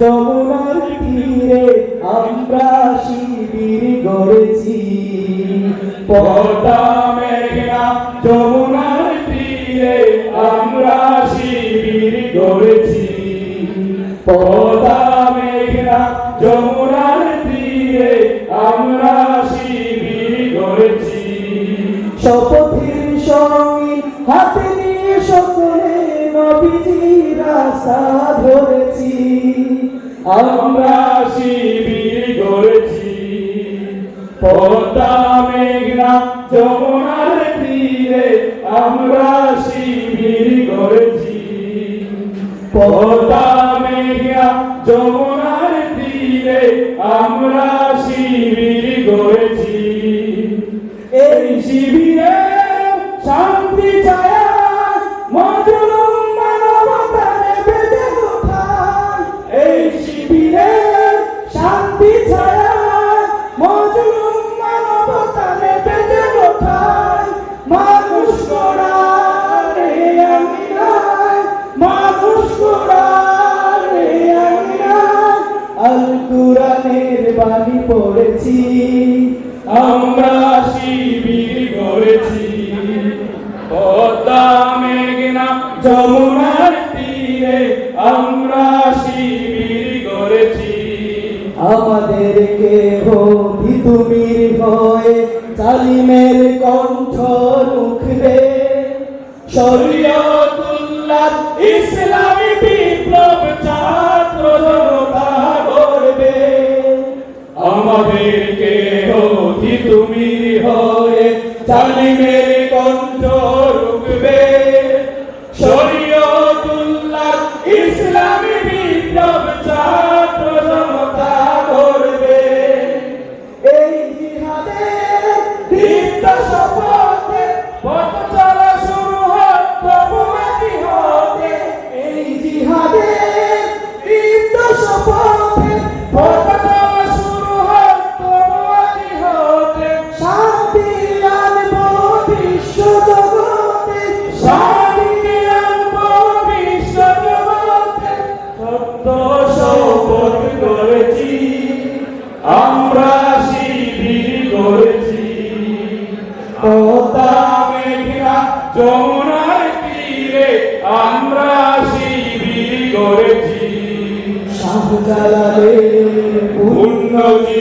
যমুনার তীরে আমরা শিবির গড়েছি। পদ্মা মেঘনা যমুনার তীরে আমরা শিবির গড়েছি। পদ্মা মেঘনা যমুনার তীরে আমরা শিবির গড়েছি। শপথের সঙ্গে হাতে নবীজি রাস্তা ধরেছি, আমরা শিবির পদ্মা, মেঘনা, যমুনার তীরে আমরা শিবির গড়েছি। পদ্মা, মেঘনা, যমুনার তীরে আমরা শিবির গড়েছি। এই শিবিরে শান্তি ছায়া বাণী পড়েছি, আমরা শিবির পদ্মা, মেঘনা, যমুনার তীরে আমরা শিবির গড়েছি আমাদেরকে হোদি তুমি হয়ে জালিমের কণ্ঠ রুখবে। শরীয়তুল্লাহ ইসলামী বিপ্লব ছাত্র আমাদেরকে অতি তুমি হয়ে জালিমের কণ্ঠ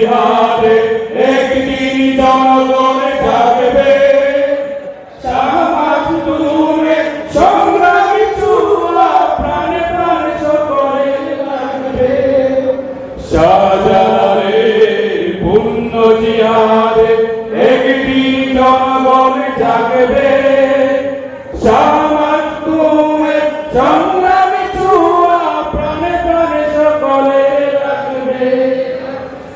জিহাদে একদিন জনগণ থাকবে। সমাজ তুলে সংগ্রামী চুলা প্রাণে প্রাণে সকলে লাগবে। শাহজালালে পূর্ণ জিহাদে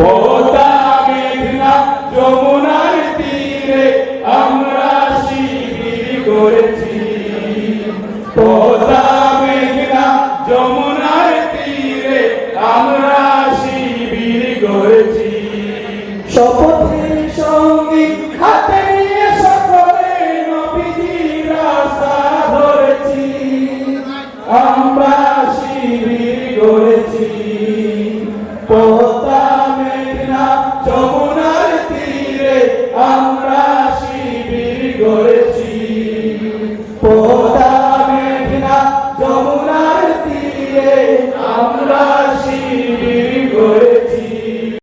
হোতা মেঘনা যমুনার তীরে আমরা শিবির করেছি। হোতা মেঘনা যমুনার তীরে আমরা শিবির করেছি। শপথের সঙ্গী হাতে নিয়ে সকলে নবীজির রাস্তা ধরেছি। আমরা শিবির করেছি। পথ